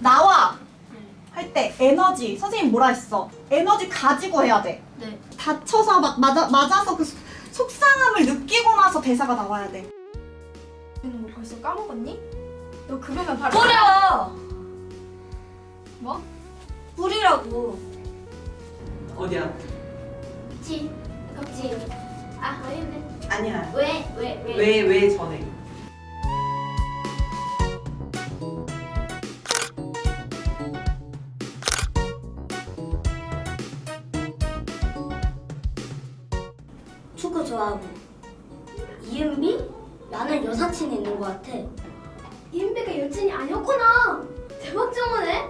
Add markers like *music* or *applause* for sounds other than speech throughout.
나와 네. 할때 에너지 선생님 뭐라 했어? 에너지 가지고 해야 돼. 네. 다쳐서 막 맞아, 맞아서 그 속- 속상함을 느끼고 나서 대사가 나와야 돼. 너는 뭐 벌써 까먹었니? 너 그러면 바로 뿌려! 뭐? 뿌리라고 어디야? 그치 그치 아 어린데 아니야. 왜왜 왜 왜 왜 전에? 축구 좋아하고. 이은비? 나는 여사친 있는 것 같아. 이은비가 여친이 아니었구나 대박 정원해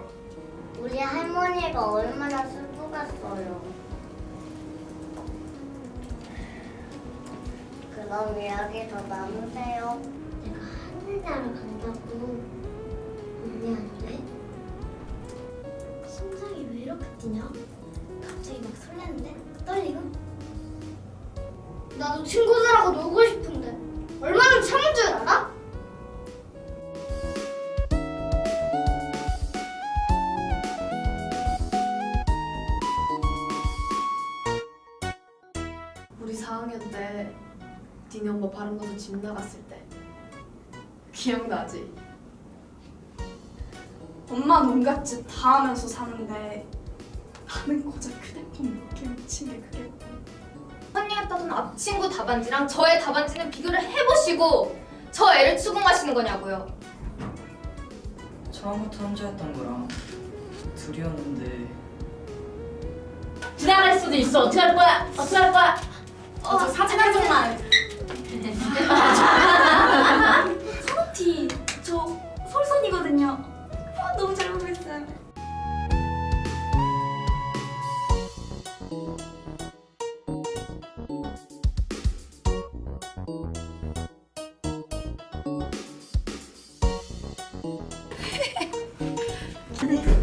우리 할머니가 얼마 나 슬프겠어요. 그럼 이야기 더 나누세요. 내가 하늘나라 간다고 언니한테? 심장이 왜 이렇게 뛰냐? 갑자기 막 설레는데? 떨리고? 나도 친구들하고 놀고 싶은 우리 4학년 때 니네 엄마 바람 나서 집 나갔을 때 기억나지? 엄마 짓다 하면서 사는데 나는 고작 휴대폰 몇 개 미친 게 그게 언니가 따준 앞친구 답안지랑 저의 답안지는 비교를 해보시고 저 애를 추궁하시는 거냐고요. 처음부터 혼자였던 거랑 둘이었는데 지나갈 수도 있어. 어떻게 할 거야? 어떻게 할 거야? 어, 저 사진 한 장만. 티, 저 솔선이거든요. 아, 너무 잘 보고 있어요. *laughs*